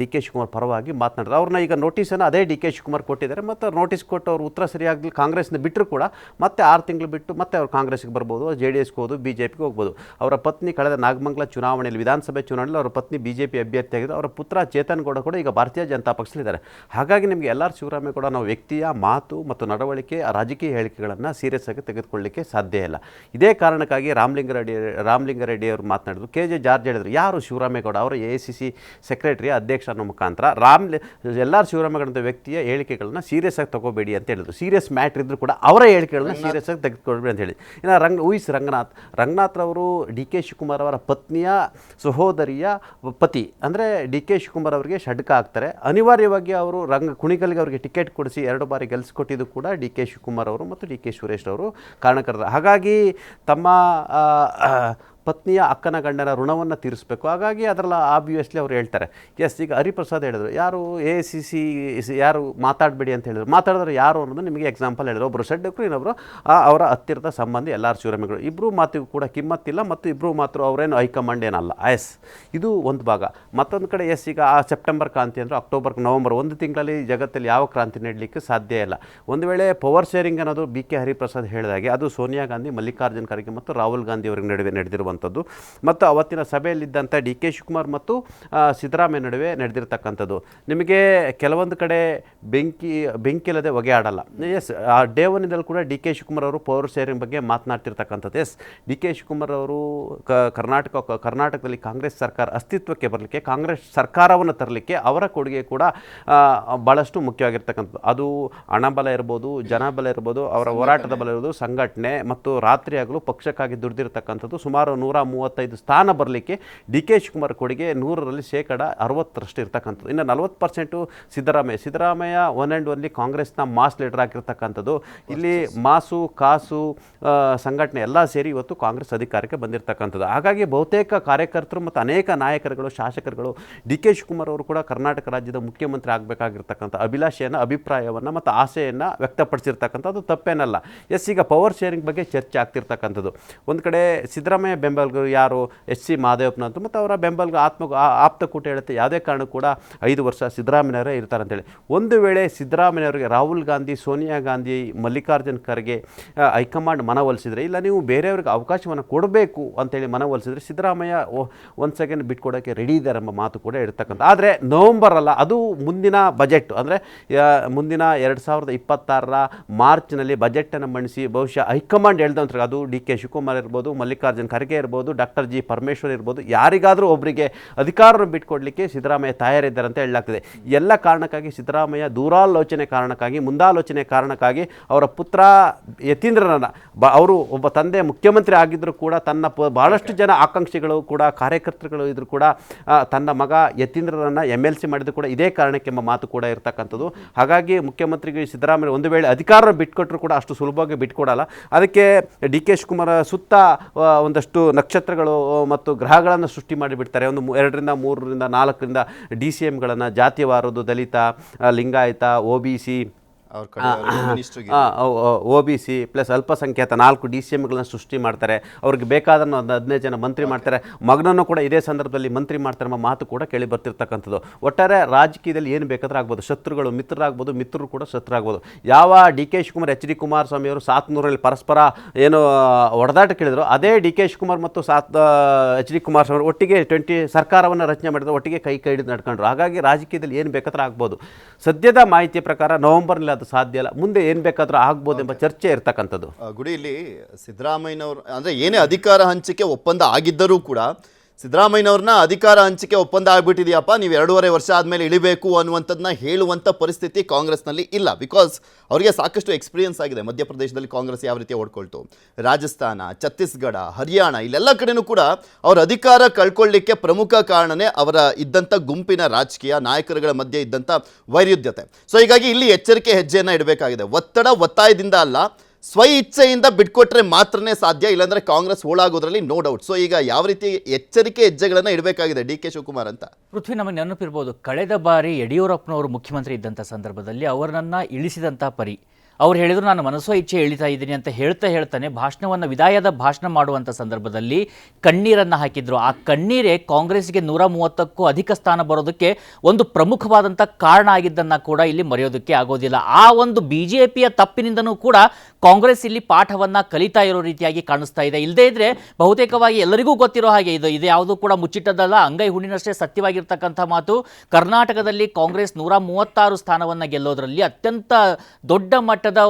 ಡಿ ಕೆ ಶಿವಕುಮಾರ್ ಪರವಾಗಿ ಮಾತನಾಡಿದ್ರು. ಅವ್ರನ್ನ ಈಗ ನೋಟಿಸನ್ನು ಅದೇ ಡಿ ಕೆ ಶಿವಕುಮಾರ್ ಕೊಟ್ಟಿದ್ದಾರೆ. ಮತ್ತು ನೋಟಿಸ್ ಕೊಟ್ಟು ಅವರು ಉತ್ತರ ಸರಿಯಾಗಲಿ ಕಾಂಗ್ರೆಸ್ನ ಬಿಟ್ಟರು ಕೂಡ ಮತ್ತೆ ಆರು ತಿಂಗಳು ಬಿಟ್ಟು ಮತ್ತೆ ಅವ್ರು ಕಾಂಗ್ರೆಸ್ಗೆ ಬರ್ಬೋದು ಜೆ ಡಿ ಎಸ್ಗೆ ಹೋದು, ಬಿ ಜೆ ಪಿಗೆ ಹೋಗ್ಬೋದು. ಅವರ ಪತ್ನಿ ಕಳೆದ ನಾಗಮಂಗಲ ಚುನಾವಣೆಯಲ್ಲಿ, ವಿಧಾನಸಭೆ ಚುನಾವಣೆಯಲ್ಲಿ ಅವರ ಪತ್ನಿ ಬಿ ಜೆ ಪಿ ಅಭ್ಯರ್ಥಿಯಾಗಿದ್ದು ಅವರ ಪುತ್ರ ಚೇತನ್ ಗೌಡ ಕೂಡ ಈಗ ಭಾರತೀಯ ಜನತಾ ಪಕ್ಷದಲ್ಲಿದ್ದಾರೆ ಹಾಗಾಗಿ ನಿಮಗೆ ಎಲ್ ಆರ್ ಶಿವರಾಮೇಗೌಡ ನಾವು ವ್ಯಕ್ತಿಯ ಮಾತು ಮತ್ತು ನಡವಳಿಕೆ, ರಾಜಕೀಯ ಹೇಳಿಕೆಗಳನ್ನು ಸೀರಿಯಸ್ ಆಗಿ ತೆಗೆದುಕೊಳ್ಳಲಿಕ್ಕೆ ಸಾಧ್ಯ ಇಲ್ಲ. ಇದೇ ಕಾರಣಕ್ಕಾಗಿ ರಾಮಲಿಂಗಾರೆಡ್ಡಿ ರಾಮಲಿಂಗಾರೆಡ್ಡಿ ಅವರು ಮಾತನಾಡಿದ್ರು. ಕೆ ಜೆ ಜಾರ್ಜ್ ಹೇಳಿದ್ರು ಯಾರು ಶಿವರಾಮೇಗೌಡ ಅವರು ಎ ಸಿ ಸಿ ಸೆಕ್ರೆಟರಿ ಅಧ್ಯಕ್ಷ ಅನ್ನೋ ಮುಖಾಂತರ ರಾಮ್ ಎಲ್ಲರೂ ಶಿವರಾಮೇಗೌಡ ವ್ಯಕ್ತಿಯ ಹೇಳಿಕೆಗಳನ್ನ ಸೀರಿಯಸ್ ಆಗಿ ತಗೋಬೇಡಿ ಅಂತ ಹೇಳಿದ್ರು. ಸೀರಿಯಸ್ ಮ್ಯಾಟ್ರ್ ಇದ್ದರೂ ಕೂಡ ಅವರ ಹೇಳಿಕೆಗಳನ್ನ ಸೀರಿಯಸ್ ಆಗಿ ತೆಗೆದುಕೊಳ್ಬೇಡಿ ಅಂತ ಹೇಳಿ. ಇನ್ನು ರಂಗ್ ಊಯಿಸ್ ರಂಗನಾಥ್. ರಂಗನಾಥ್ರವರು ಡಿ ಕೆ ಶಿವಕುಮಾರ್ ಅವರ ಪತ್ನಿಯ ಸಹೋದರಿಯ ಪತಿ. ಅಂದರೆ ಡಿ ಕೆ ಶಿವಕುಮಾರ್ ಅವರಿಗೆ ಷಡ್ಕ ಆಗ್ತಾರೆ. ಅನಿವಾರ್ಯವಾಗಿ ಅವರು ರಂಗ ಕುಣಿಗಲ್ಗೆ ಅವರಿಗೆ ಟಿಕೆಟ್ ಕೊಡಿಸಿ ಎರಡು ಬಾರಿ ಗೆಲ್ಲಿಸ್ಕೊಟ್ಟಿದ್ದು ಕೂಡ ಡಿ ಕೆ ಶಿವಕುಮಾರ್ ಅವರು ಮತ್ತು ಡಿ ಕೆ ಸುರೇಶ್ ಅವರು ಕಾರಣಕರ್ತ ಹಾಗಾಗಿ ತಮ್ಮ ಪತ್ನಿಯ ಅಕ್ಕನ ಗಂಡನ ಋಣವನ್ನು ತೀರಿಸಬೇಕು. ಹಾಗಾಗಿ ಅದರಲ್ಲಿ ಆಬ್ವಿಯಸ್ಲಿ ಅವ್ರು ಹೇಳ್ತಾರೆ. ಎಸ್ ಈಗ ಹರಿಪ್ರಸಾದ್ ಹೇಳಿದ್ರು. ಯಾರು ಎ ಸಿ ಸಿ ಯಾರು ಮಾತಾಡಬೇಡಿ ಅಂತ ಹೇಳಿದ್ರು. ಮಾತಾಡಿದ್ರೆ ಯಾರು ಅನ್ನೋದು ನಿಮಗೆ ಎಕ್ಸಾಂಪಲ್ ಹೇಳಿದ್ರು. ಒಬ್ಬರು ಷಡ್ಡಕರು ಇನ್ನೊಬ್ಬರು ಅವರ ಹತ್ತಿರದ ಸಂಬಂಧಿ ಎಲ್ಲ ಶಿವರಾಮಿಗಳು ಇಬ್ಬರು ಮಾತಿಗೂ ಕೂಡ ಕಿಮ್ಮತ್ತಿಲ್ಲ ಮತ್ತು ಇಬ್ಬರು ಮಾತ್ರ ಅವರೇನು ಹೈಕಮಾಂಡ್ ಏನಲ್ಲ. ಎಸ್ ಇದು ಒಂದು ಭಾಗ. ಮತ್ತೊಂದು ಕಡೆ ಎಸ್ ಈಗ ಆ ಸೆಪ್ಟೆಂಬರ್ ಕ್ರಾಂತಿ ಅಂದರೆ ಅಕ್ಟೋಬರ್, ನವಂಬರ್ ಒಂದು ತಿಂಗಳಲ್ಲಿ ಜಗತ್ತಲ್ಲಿ ಯಾವ ಕ್ರಾಂತಿ ನೀಡಲಿಕ್ಕೆ ಸಾಧ್ಯ ಇಲ್ಲ. ಒಂದು ವೇಳೆ ಪವರ್ ಶೇರಿಂಗ್ ಅನ್ನೋದು ಬಿ ಕೆ ಹರಿಪ್ರಸಾದ್ ಹೇಳಿದಾಗೆ, ಅದು ಸೋನಿಯಾ ಗಾಂಧಿ, ಮಲ್ಲಿಕಾರ್ಜುನ್ ಖರ್ಗೆ ಮತ್ತು ರಾಹುಲ್ ಗಾಂಧಿ ಅವರಿಗೆ ನಡುವೆ ನಡೆದಿರುವಂಥದ್ದು ಮತ್ತು ಅವತ್ತಿನ ಸಭೆಯಲ್ಲಿದ್ದಂಥ ಡಿ ಕೆ ಶಿವಕುಮಾರ್ ಮತ್ತು ಸಿದ್ದರಾಮಯ್ಯ ನಡುವೆ ನಡೆದಿರ್ತಕ್ಕಂಥದ್ದು. ನಿಮಗೆ ಕೆಲವೊಂದು ಕಡೆ ಬೆಂಕಿ ಬೆಂಕಿ ಇಲ್ಲದೆ ಹೊಗೆ ಆಡಲ್ಲ ಎಸ್ ಆ ಡೇ ಒನ್ನಿಂದಲೂ ಕೂಡ ಡಿ ಕೆ ಶಿವಕುಮಾರ್ ಅವರು ಪವರ್ ಶೇರಿಂಗ್ ಬಗ್ಗೆ ಮಾತನಾಡ್ತಿರ್ತಕ್ಕಂಥದ್ದು. ಎಸ್ ಡಿ ಕೆ ಶಿವಕುಮಾರ್ ಅವರು ಕರ್ನಾಟಕ ಕರ್ನಾಟಕದಲ್ಲಿ ಕಾಂಗ್ರೆಸ್ ಸರ್ಕಾರ ಅಸ್ತಿತ್ವಕ್ಕೆ ಬರಲಿಕ್ಕೆ, ಕಾಂಗ್ರೆಸ್ ಸರ್ಕಾರವನ್ನು ತರಲಿಕ್ಕೆ ಅವರ ಕೊಡುಗೆ ಕೂಡ ಭಾಳಷ್ಟು ಮುಖ್ಯವಾಗಿರ್ತಕ್ಕಂಥದ್ದು. ಅದು ಹಣಬಲ ಇರ್ಬೋದು, ಜನಬಲ ಇರ್ಬೋದು, ಅವರ ಹೋರಾಟದ ಬಲ ಇರ್ಬೋದು, ಸಂಘಟನೆ ಮತ್ತು ರಾತ್ರಿ ಪಕ್ಷಕ್ಕಾಗಿ ದುಡಿದಿರ್ತಕ್ಕಂಥದ್ದು ಸುಮಾರು ನೂರ ಮೂವತ್ತೈದು ಸ್ಥಾನ ಬರಲಿಕ್ಕೆ ಡಿ ಕೆ ಶಿವಕುಮಾರ್ ಕೊಡುಗೆ ನೂರರಲ್ಲಿ ಶೇಕಡ ಅರವತ್ತರಷ್ಟು ಇರ್ತಕ್ಕಂಥದ್ದು. ಇನ್ನು ನಲವತ್ತು percent Siddaramaiah. Siddaramaiah one and only ಕಾಂಗ್ರೆಸ್ನ ಮಾಸ್ ಲೀಡರ್ ಆಗಿರ್ತಕ್ಕಂಥದ್ದು. ಇಲ್ಲಿ ಮಾಸು ಕಾಸು ಸಂಘಟನೆ ಎಲ್ಲ ಸೇರಿ ಇವತ್ತು ಕಾಂಗ್ರೆಸ್ ಅಧಿಕಾರಕ್ಕೆ ಬಂದಿರತಕ್ಕಂಥದ್ದು. ಹಾಗಾಗಿ ಬಹುತೇಕ ಕಾರ್ಯಕರ್ತರು ಮತ್ತು ಅನೇಕ ನಾಯಕರುಗಳು ಶಾಸಕರುಗಳು ಡಿ ಕೆ ಶಿವಕುಮಾರ್ ಅವರು ಕೂಡ ಕರ್ನಾಟಕ ರಾಜ್ಯದ ಮುಖ್ಯಮಂತ್ರಿ ಆಗಬೇಕಾಗಿರ್ತಕ್ಕಂಥ ಅಭಿಲಾಷೆಯನ್ನು ಅಭಿಪ್ರಾಯವನ್ನು ಮತ್ತು ಆಸೆಯನ್ನು ವ್ಯಕ್ತಪಡಿಸಿರ್ತಕ್ಕಂಥದ್ದು ತಪ್ಪೇನಲ್ಲ. ಎಸ್ ಈಗ ಪವರ್ ಶೇರಿಂಗ್ ಬಗ್ಗೆ ಚರ್ಚೆ ಆಗ್ತಿರ್ತಕ್ಕಂಥದ್ದು. ಒಂದು ಕಡೆ ಸಿದ್ದರಾಮಯ್ಯ ಬೆಂಬಲಿಗರು ಯಾರು ಎಚ್ ಸಿ ಮಹದೇವಪ್ಪನಂತ ಮತ್ತು ಅವರ ಬೆಂಬಲಗ ಆತ್ಮ ಆಪ್ತ ಕೂಟ ಹೇಳುತ್ತೆ, ಯಾವುದೇ ಕಾರಣ ಕೂಡ ಐದು ವರ್ಷ ಸಿದ್ದರಾಮಯ್ಯವರೇ ಇರ್ತಾರೆ ಅಂತೇಳಿ. ಒಂದು ವೇಳೆ ಸಿದ್ದರಾಮಯ್ಯವರಿಗೆ ರಾಹುಲ್ ಗಾಂಧಿ, ಸೋನಿಯಾ ಗಾಂಧಿ, ಮಲ್ಲಿಕಾರ್ಜುನ್ ಖರ್ಗೆ ಹೈಕಮಾಂಡ್ ಮನವೊಲಿಸಿದರೆ, ಇಲ್ಲ ನೀವು ಬೇರೆಯವ್ರಿಗೆ ಅವಕಾಶವನ್ನು ಕೊಡಬೇಕು ಅಂತೇಳಿ ಮನವೊಲಿಸಿದರೆ ಸಿದ್ದರಾಮಯ್ಯ ಒಂದು ಸೆಕೆಂಡ್ ಬಿಟ್ಕೊಡೋಕ್ಕೆ ರೆಡಿ ಇದ್ದಾರೆ ಎಂಬ ಮಾತು ಕೂಡ ಇರ್ತಕ್ಕಂಥ. ಆದರೆ ನವಂಬರ್ ಅಲ್ಲ, ಅದು ಮುಂದಿನ ಬಜೆಟ್ ಅಂದರೆ ಮುಂದಿನ ಎರಡು ಸಾವಿರದ ಇಪ್ಪತ್ತಾರರ ಮಾರ್ಚ್ನಲ್ಲಿ ಬಜೆಟನ್ನು ಮಂಡಿಸಿ, ಬಹುಶಃ ಹೈಕಮಾಂಡ್ ಹೇಳ್ದಂತ ಅದು ಡಿ ಕೆ ಶಿವಕುಮಾರ್ ಇರ್ಬೋದು, ಮಲ್ಲಿಕಾರ್ಜುನ್ ಖರ್ಗೆ ಇರ್ಬೋದು ಡಾಕ್ಟರ್ ಜಿ ಪರಮೇಶ್ವರ್ ಇರ್ಬೋದು ಯಾರಿಗಾದರೂ ಒಬ್ಬರಿಗೆ ಅಧಿಕಾರವನ್ನು ಬಿಟ್ಕೊಡ್ಲಿಕ್ಕೆ ಸಿದ್ದರಾಮಯ್ಯ ತಯಾರಿದ್ದಾರೆ ಅಂತ ಹೇಳಲಾಗ್ತದೆ. ಎಲ್ಲ ಕಾರಣಕ್ಕಾಗಿ ಸಿದ್ದರಾಮಯ್ಯ ದೂರಾಲೋಚನೆ ಕಾರಣಕ್ಕಾಗಿ ಮುಂದಾಲೋಚನೆ ಕಾರಣಕ್ಕಾಗಿ ಅವರ ಪುತ್ರ ಯತೀಂದ್ರನ ಬ ಅವರು ಒಬ್ಬ ತಂದೆ ಮುಖ್ಯಮಂತ್ರಿ ಆಗಿದ್ದರೂ ಕೂಡ ತನ್ನ ಪ ಭಾಳಷ್ಟು ಜನ ಆಕಾಂಕ್ಷಿಗಳು ಕೂಡ ಕಾರ್ಯಕರ್ತರುಗಳು ಇದ್ರು ಕೂಡ ತನ್ನ ಮಗ ಯತೀಂದ್ರರನ್ನು ಎಂ ಎಲ್ ಸಿ ಮಾಡಿದ್ದು ಕೂಡ ಇದೇ ಕಾರಣಕ್ಕೆ ಎಂಬ ಮಾತು ಕೂಡ ಇರತಕ್ಕಂಥದ್ದು. ಹಾಗಾಗಿ ಮುಖ್ಯಮಂತ್ರಿಗೆ ಸಿದ್ದರಾಮಯ್ಯ ಒಂದು ವೇಳೆ ಅಧಿಕಾರ ಬಿಟ್ಕೊಟ್ರು ಕೂಡ ಅಷ್ಟು ಸುಲಭವಾಗಿ ಬಿಟ್ಕೊಡಲ್ಲ. ಅದಕ್ಕೆ ಡಿ ಕೆ ಶಿವಕುಮಾರ್ ಸುತ್ತ ಒಂದಷ್ಟು ನಕ್ಷತ್ರಗಳು ಮತ್ತು ಗ್ರಹಗಳನ್ನು ಸೃಷ್ಟಿ ಮಾಡಿಬಿಡ್ತಾರೆ. ಒಂದು ಎರಡರಿಂದ ಮೂರರಿಂದ ನಾಲ್ಕರಿಂದ ಡಿ ಸಿ ಎಮ್ಗಳನ್ನು ಜಾತಿವಾರದು, ದಲಿತ, Lingayat, O, B, C O B C plus ಅಲ್ಪಸಂಖ್ಯಾತ ನಾಲ್ಕು ಡಿ ಸಿ ಎಂಗಳನ್ನ ಸೃಷ್ಟಿ ಮಾಡ್ತಾರೆ. ಅವ್ರಿಗೆ ಬೇಕಾದ ಒಂದು ಹದಿನೈದು ಜನ ಮಂತ್ರಿ ಮಾಡ್ತಾರೆ. ಮಗನನ್ನು ಕೂಡ ಇದೇ ಸಂದರ್ಭದಲ್ಲಿ ಮಂತ್ರಿ ಮಾಡ್ತಾರೆ ಎಂಬ ಮಾತು ಕೂಡ ಕೇಳಿ ಬರ್ತಿರ್ತಕ್ಕಂಥದ್ದು. ಒಟ್ಟಾರೆ ರಾಜಕೀಯದಲ್ಲಿ ಏನು ಬೇಕಾದ್ರೆ ಆಗ್ಬೋದು. ಶತ್ರುಗಳು ಮಿತ್ರರಾಗ್ಬೋದು ಮಿತ್ರರು ಕೂಡ ಶತ್ರುರಾಗ್ಬೋದು. ಯಾವ D K Shivakumar H D Kumaraswamy ಅವರು ಸಾತ್ನೂರಲ್ಲಿ ಪರಸ್ಪರ ಏನು ಹೊಡೆದಾಟ ಕೇಳಿದ್ರು ಅದೇ ಡಿ ಕೆ ಶಿವಕುಮಾರ್ ಮತ್ತು ಸಾತ್ ಎಚ್ ಡಿ ಕುಮಾರಸ್ವಾಮಿ ಅವರು ಒಟ್ಟಿಗೆ ಟ್ವೆಂಟಿ ಸರ್ಕಾರವನ್ನು ರಚನೆ ಮಾಡಿದ್ರು ಒಟ್ಟಿಗೆ ಕೈ ಕೈ ಹಿಡಿದು ನಡ್ಕೊಂಡ್ರು. ಹಾಗಾಗಿ ರಾಜಕೀಯದಲ್ಲಿ ಏನು ಬೇಕಾದ್ರೆ ಆಗ್ಬೋದು. ಸದ್ಯದ ಮಾಹಿತಿಯ ಪ್ರಕಾರ ನವೆಂಬರ್ನಲ್ಲಿ ಅದು ಸಾಧ್ಯ ಇಲ್ಲ. ಮುಂದೆ ಏನು ಬೇಕಾದರೂ ಆಗ್ಬೋದು ಎಂಬ ಚರ್ಚೆ ಇರ್ತಕ್ಕಂಥದ್ದು. ಗುಡಿಯಲ್ಲಿ ಗುಡಿ ಇಲ್ಲಿ ಸಿದ್ದರಾಮಯ್ಯನವರು ಅಂದರೆ ಏನೇ ಅಧಿಕಾರ ಹಂಚಿಕೆ ಒಪ್ಪಂದ ಆಗಿದ್ದರೂ ಕೂಡ ಸಿದ್ದರಾಮಯ್ಯನವ್ರನ್ನ ಅಧಿಕಾರ ಹಂಚಿಕೆ ಒಪ್ಪಂದ ಆಗಿಬಿಟ್ಟಿದೆಯಪ್ಪ, ನೀವು ಎರಡೂವರೆ ವರ್ಷ ಆದಮೇಲೆ ಇಳಿಬೇಕು ಅನ್ನುವಂಥದ್ದನ್ನ ಹೇಳುವಂಥ ಪರಿಸ್ಥಿತಿ ಕಾಂಗ್ರೆಸ್ನಲ್ಲಿ ಇಲ್ಲ. ಬಿಕಾಸ್ ಅವರಿಗೆ ಸಾಕಷ್ಟು ಎಕ್ಸ್ಪೀರಿಯನ್ಸ್ ಆಗಿದೆ ಮಧ್ಯಪ್ರದೇಶದಲ್ಲಿ ಕಾಂಗ್ರೆಸ್ ಯಾವ ರೀತಿ ಓಡ್ಕೊಳ್ತು. ರಾಜಸ್ಥಾನ, ಛತ್ತೀಸ್ಗಢ, ಹರಿಯಾಣ ಇಲ್ಲೆಲ್ಲ ಕಡೆನೂ ಕೂಡ ಅವರ ಅಧಿಕಾರ ಕಳ್ಕೊಳ್ಳಿಕ್ಕೆ ಪ್ರಮುಖ ಕಾರಣನೇ ಅವರ ಇದ್ದಂಥ ಗುಂಪಿನ ರಾಜಕೀಯ ನಾಯಕರುಗಳ ಮಧ್ಯೆ ಇದ್ದಂಥ ವೈರುಧ್ಯತೆ. ಸೊ ಹೀಗಾಗಿ ಇಲ್ಲಿ ಎಚ್ಚರಿಕೆ ಹೆಜ್ಜೆಯನ್ನು ಇಡಬೇಕಾಗಿದೆ. ಒತ್ತಡ ಒತ್ತಾಯದಿಂದ ಅಲ್ಲ ಸ್ವ ಇಚ್ಛೆಯಿಂದ ಬಿಟ್ಕೊಟ್ರೆ ಮಾತ್ರನೇ ಸಾಧ್ಯ, ಇಲ್ಲಾಂದ್ರೆ ಕಾಂಗ್ರೆಸ್ ಹೋಳಾಗೋದ್ರಲ್ಲಿ ನೋ ಡೌಟ್ ಸೊ ಈಗ ಯಾವ ರೀತಿ ಎಚ್ಚರಿಕೆ ಹೆಜ್ಜೆಗಳನ್ನು ಇಡಬೇಕಾಗಿದೆ ಡಿ ಕೆ ಶಿವಕುಮಾರ್ ಅಂತ? ಪೃಥ್ವಿ, ನಮಗೆ ನೆನಪಿರ್ಬೋದು, ಕಳೆದ ಬಾರಿ ಯಡಿಯೂರಪ್ಪನವರು ಮುಖ್ಯಮಂತ್ರಿ ಇದ್ದಂಥ ಸಂದರ್ಭದಲ್ಲಿ ಅವರನ್ನು ಇಳಿಸಿದಂಥ ಪರಿ. ಅವ್ರು ಹೇಳಿದ್ರು, ನಾನು ಮನಸ್ಸೋ ಇಚ್ಛೆ ಇಳಿತಾ ಇದ್ದೀನಿ ಅಂತ ಹೇಳ್ತಾ ಹೇಳ್ತಾನೆ, ಭಾಷಣವನ್ನು ವಿದಾಯದ ಭಾಷಣ ಮಾಡುವಂಥ ಸಂದರ್ಭದಲ್ಲಿ ಕಣ್ಣೀರನ್ನು ಹಾಕಿದ್ರು. ಆ ಕಣ್ಣೀರೇ ಕಾಂಗ್ರೆಸ್ಗೆ ನೂರ ಮೂವತ್ತಕ್ಕೂ ಅಧಿಕ ಸ್ಥಾನ ಬರೋದಕ್ಕೆ ಒಂದು ಪ್ರಮುಖವಾದಂಥ ಕಾರಣ ಆಗಿದ್ದನ್ನು ಕೂಡ ಇಲ್ಲಿ ಮರೆಯೋದಕ್ಕೆ ಆಗೋದಿಲ್ಲ. ಆ ಒಂದು ಬಿ ಜೆ ಪಿಯ ತಪ್ಪಿನಿಂದನೂ ಕೂಡ ಕಾಂಗ್ರೆಸ್ ಇಲ್ಲಿ ಪಾಠವನ್ನು ಕಲಿತಾ ಇರೋ ರೀತಿಯಾಗಿ ಕಾಣಿಸ್ತಾ ಇದೆ. ಇಲ್ಲದೇ ಇದ್ರೆ ಬಹುತೇಕವಾಗಿ ಎಲ್ಲರಿಗೂ ಗೊತ್ತಿರೋ ಹಾಗೆ ಇದು. ಇದು ಯಾವುದು ಕೂಡ ಮುಚ್ಚಿಟ್ಟದಲ್ಲ ಅಂಗೈ ಹುಣ್ಣಿನಷ್ಟೇ ಸತ್ಯವಾಗಿರ್ತಕ್ಕಂಥ ಮಾತು. ಕರ್ನಾಟಕದಲ್ಲಿ ಕಾಂಗ್ರೆಸ್ ನೂರ ಮೂವತ್ತಾರು ಸ್ಥಾನವನ್ನು ಗೆಲ್ಲೋದ್ರಲ್ಲಿ ಅತ್ಯಂತ ದೊಡ್ಡ ಮಟ್ಟದ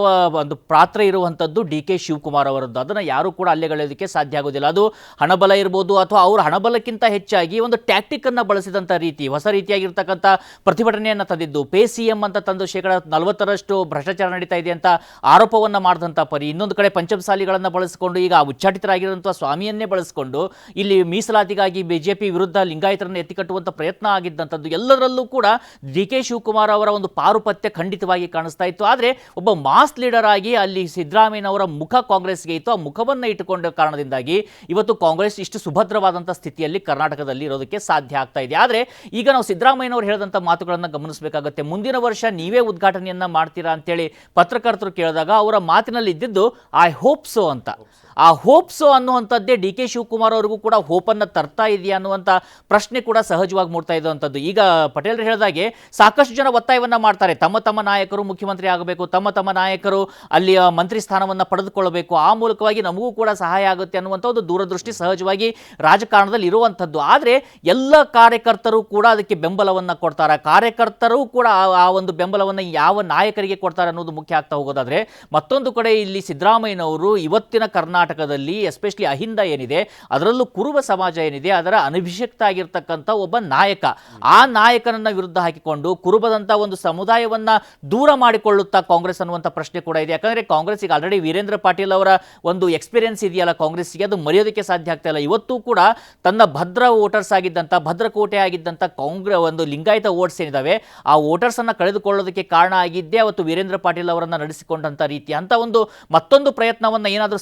ಒಂದು ಪಾತ್ರ ಇರುವಂಥದ್ದು ಡಿ ಕೆ ಶಿವಕುಮಾರ್ ಅವರದ್ದು. ಅದನ್ನು ಯಾರೂ ಕೂಡ ಅಲ್ಲೆಗಳೋದಕ್ಕೆ ಸಾಧ್ಯ ಆಗೋದಿಲ್ಲ. ಅದು ಹಣಬಲ ಇರ್ಬೋದು ಅಥವಾ ಅವ್ರ ಹಣಬಲಕ್ಕಿಂತ ಹೆಚ್ಚಾಗಿ ಒಂದು ಟ್ಯಾಕ್ಟಿಕ್ ಅನ್ನ ಬಳಸಿದಂಥ ರೀತಿ, ಹೊಸ ರೀತಿಯಾಗಿರ್ತಕ್ಕಂಥ ಪ್ರತಿಭಟನೆಯನ್ನು ತಂದಿದ್ದು. ಪೇ ಸಿ ಎಂ ಅಂತ ತಂದು ಶೇಕಡ ನಲವತ್ತರಷ್ಟು ಭ್ರಷ್ಟಾಚಾರ ನಡೀತಾ ಇದೆ ಅಂತ ಆರೋಪವನ್ನು ಮಾಡಿದಂಥ ಪರಿ. ಇನ್ನೊಂದು ಕಡೆ ಪಂಚಮಸಾಲಿಗಳನ್ನು ಬಳಸಿಕೊಂಡು ಈಗ ಉಚ್ಚಾಟಿತರಾಗಿರುವಂಥ ಸ್ವಾಮಿಯನ್ನೇ ಬಳಸಿಕೊಂಡು ಇಲ್ಲಿ ಮೀಸಲಾತಿಗಾಗಿ ಬಿಜೆಪಿ ವಿರುದ್ಧ ಲಿಂಗಾಯತರನ್ನು ಎತ್ತಿಕಟ್ಟುವಂಥ ಪ್ರಯತ್ನ ಆಗಿದ್ದಂಥದ್ದು ಎಲ್ಲರಲ್ಲೂ ಕೂಡ ಡಿ ಕೆ ಶಿವಕುಮಾರ್ ಅವರ ಒಂದು ಪಾರುಪತ್ಯ ಖಂಡಿತವಾಗಿ ಕಾಣಿಸ್ತಾ ಇತ್ತು. ಆದರೆ ಒಬ್ಬ ಮಾಸ್ ಲೀಡರ್ ಆಗಿ ಅಲ್ಲಿ ಸಿದ್ದರಾಮಯ್ಯನವರ ಮುಖ ಕಾಂಗ್ರೆಸ್ಗೆ ಇತ್ತು. ಆ ಮುಖವನ್ನು ಇಟ್ಟುಕೊಂಡ ಕಾರಣದಿಂದಾಗಿ ಇವತ್ತು ಕಾಂಗ್ರೆಸ್ ಇಷ್ಟು ಸುಭದ್ರವಾದಂಥ ಸ್ಥಿತಿಯಲ್ಲಿ ಕರ್ನಾಟಕದಲ್ಲಿ ಇರೋದಕ್ಕೆ ಸಾಧ್ಯ ಆಗ್ತಾ ಇದೆ. ಆದರೆ ಈಗ ನಾವು ಸಿದ್ದರಾಮಯ್ಯನವರು ಹೇಳಿದಂಥ ಮಾತುಗಳನ್ನು ಗಮನಿಸಬೇಕಾಗುತ್ತೆ. ಮುಂದಿನ ವರ್ಷ ನೀವೇ ಉದ್ಘಾಟನೆಯನ್ನ ಮಾಡ್ತೀರಾ ಅಂತೇಳಿ ಪತ್ರಕರ್ತರು ಕೇಳಿದಾಗ ಅವರ ಮಾತಿನಲ್ಲಿ ಇದ್ದಿದ್ದು ಐ ಹೋಪ್ ಸೋ ಅಂತ. ಆ ಹೋಪ್ಸು ಅನ್ನುವಂಥದ್ದೇ ಡಿ ಕೆ ಶಿವಕುಮಾರ್ ಅವರಿಗೂ ಕೂಡ ಹೋಪನ್ನು ತರ್ತಾ ಇದೆಯಾ ಅನ್ನುವಂಥ ಪ್ರಶ್ನೆ ಕೂಡ ಸಹಜವಾಗಿ ಮೂಡ್ತಾ ಇದ್ದಂಥದ್ದು ಈಗ ಪಟೇಲ್ ಹೇಳಿದಾಗೆ ಸಾಕಷ್ಟು ಜನ ಒತ್ತಾಯವನ್ನ ಮಾಡ್ತಾರೆ. ತಮ್ಮ ತಮ್ಮ ನಾಯಕರು ಮುಖ್ಯಮಂತ್ರಿ ಆಗಬೇಕು, ತಮ್ಮ ತಮ್ಮ ನಾಯಕರು ಅಲ್ಲಿಯ ಮಂತ್ರಿ ಸ್ಥಾನವನ್ನು ಪಡೆದುಕೊಳ್ಳಬೇಕು, ಆ ಮೂಲಕವಾಗಿ ನಮಗೂ ಕೂಡ ಸಹಾಯ ಆಗುತ್ತೆ ಅನ್ನುವಂಥ ಒಂದು ದೂರದೃಷ್ಟಿ ಸಹಜವಾಗಿ ರಾಜಕಾರಣದಲ್ಲಿ ಇರುವಂಥದ್ದು. ಆದರೆ ಎಲ್ಲ ಕಾರ್ಯಕರ್ತರು ಕೂಡ ಅದಕ್ಕೆ ಬೆಂಬಲವನ್ನು ಕೊಡ್ತಾರೆ. ಕಾರ್ಯಕರ್ತರು ಕೂಡ ಆ- ಒಂದು ಬೆಂಬಲವನ್ನು ಯಾವ ನಾಯಕರಿಗೆ ಕೊಡ್ತಾರೆ ಅನ್ನೋದು ಮುಖ್ಯ ಆಗ್ತಾ ಹೋಗೋದಾದರೆ ಮತ್ತೊಂದು ಕಡೆ ಇಲ್ಲಿ ಸಿದ್ದರಾಮಯ್ಯನವರು ಇವತ್ತಿನ ಕರ್ನಾಟಕದಲ್ಲಿ ಎಸ್ಪೆಷಲಿ ಅಹಿಂದ ಏನಿದೆ, ಅದರಲ್ಲೂ ಕುರುಬ ಸಮಾಜ ಏನಿದೆ, ಅದರ ಅನಭಿಷಕ್ತ ಆಗಿರ್ತಕ್ಕಂಥ ಒಬ್ಬ ನಾಯಕ. ಆ ನಾಯಕನನ್ನ ವಿರುದ್ಧ ಹಾಕಿಕೊಂಡು ಕುರುಬದಂತ ಒಂದು ಸಮುದಾಯವನ್ನ ದೂರ ಮಾಡಿಕೊಳ್ಳುತ್ತಾ ಕಾಂಗ್ರೆಸ್ ಅನ್ನುವಂಥ ಪ್ರಶ್ನೆ ಕೂಡ ಇದೆ. ಯಾಕಂದ್ರೆ ಕಾಂಗ್ರೆಸ್ ಈಗ ಆಲ್ರೆಡಿ ವೀರೇಂದ್ರ ಪಾಟೀಲ್ ಅವರ ಒಂದು ಎಕ್ಸ್ಪೀರಿಯನ್ಸ್ ಇದೆಯಲ್ಲ ಕಾಂಗ್ರೆಸ್ಗೆ ಅದು ಮರೆಯೋದಕ್ಕೆ ಸಾಧ್ಯ ಆಗ್ತಾ ಇಲ್ಲ. ಇವತ್ತು ಕೂಡ ತನ್ನ ಭದ್ರ ವೋಟರ್ಸ್ ಆಗಿದ್ದಂಥ ಭದ್ರಕೋಟೆ ಆಗಿದ್ದಂಥ ಕಾಂಗ್ರೆ, ಒಂದು ಲಿಂಗಾಯತ ವೋಟ್ಸ್ ಏನಿದಾವೆ, ಆ ವೋಟರ್ಸ್ ಅನ್ನ ಕಳೆದುಕೊಳ್ಳೋದಕ್ಕೆ ಕಾರಣ ಆಗಿದ್ದೆ ಅವತ್ತು ವೀರೇಂದ್ರ ಪಾಟೀಲ್ ಅವರನ್ನ ನಡೆಸಿಕೊಂಡಂತ ರೀತಿ. ಅಂತ ಒಂದು ಮತ್ತೊಂದು ಪ್ರಯತ್ನವನ್ನ ಏನಾದರೂ